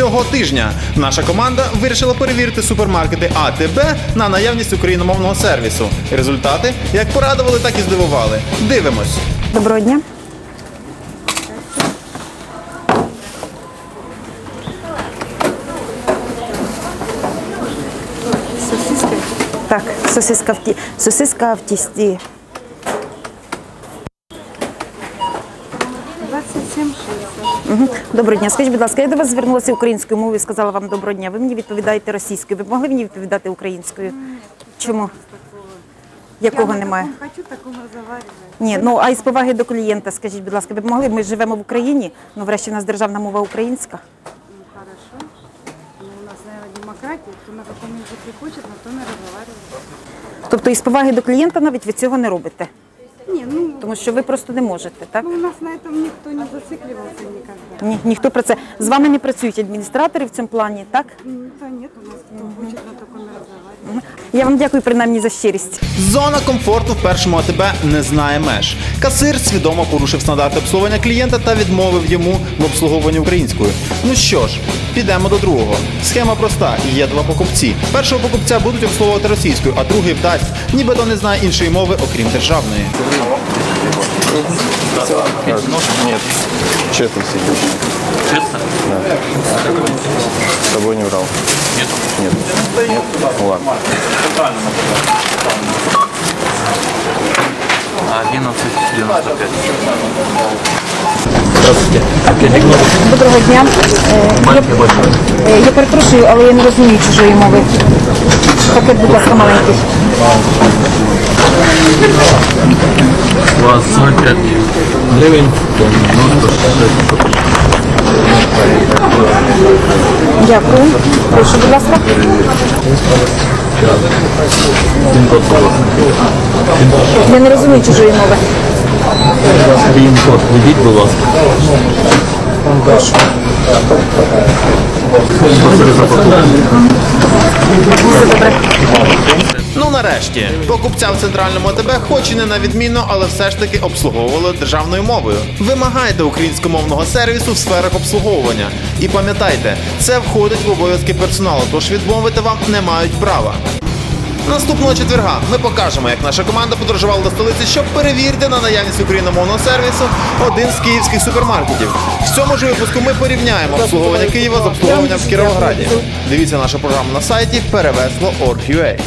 Цього тижня наша команда вирішила перевірити супермаркети АТБ на наявність україномовного сервісу. Результати як порадували, так і здивували. Дивимось. Доброго дня. Сосиски Так, сосиска в ті... сосиска в тісті. Угу. Доброго дня. Скажіть, будь ласка, я до вас звернулася українською мовою і сказала вам доброго дня. Ви мені відповідаєте російською. Ви б могли мені відповідати українською? Чому? Якого немає? Я хочу такому разговаривать. Ні, ну а із поваги до клієнта, скажіть, будь ласка, ви б могли? Ми живемо в Україні, ну врешті в нас державна мова українська. Ну, хорошо. Ну, у нас, наверное, демократия. Кто на каком языке хочет, на том и разговаривает. Тобто із поваги до клієнта навіть ви цього не робите, Не, ну, тому що ви просто не можете, так? ну, у нас на этом никто не зацикливался никогда. Ні, ніхто про це з вами не працюють адміністратори в цьому плані, так? Ну, Да нет, у нас кто хочет, на таком и разговаривает. Я вам дякую принаймні за щирість. Зона комфорту в першому АТБ не знає меж. Касир свідомо порушив стандарти обслуговування клієнта та відмовив йому в обслуговуванні українською. Ну що ж, підемо до другого. Схема проста: є два покупці. Першого покупця будуть обслуговувати російською, а другий вдасть, нібито не знає іншої мови, окрім державної. Нет, честно сидишь. Честно? С тобой не врал. Нет. Нет. Нет? Ладно. 11.95. Доброго дня. Е, Я, е, я перепрошую, але я не розумію чужої мови. Пакет, будь ласка, маленький. У вас 45 гривень. Дякую. Прошу, будь ласка. Я не розумію чужої мови. Він код ведіть, будь ласка. Ну нарешті, покупця в центральному АТБ, хоч і не на відмінно, але все ж таки обслуговували державною мовою. Вимагайте українськомовного сервісу в сферах обслуговування. І пам'ятайте, це входить в обов'язки персоналу, тож відмовити вам не мають права. Наступного четверга ми покажемо, як наша команда подорожувала до столиці, щоб перевірити на наявність україномовного сервісу один з київських супермаркетів. В цьому ж випуску ми порівняємо обслуговування Києва з обслуговуванням в Кіровограді. Дивіться нашу програму на сайті перевесло.org.ua.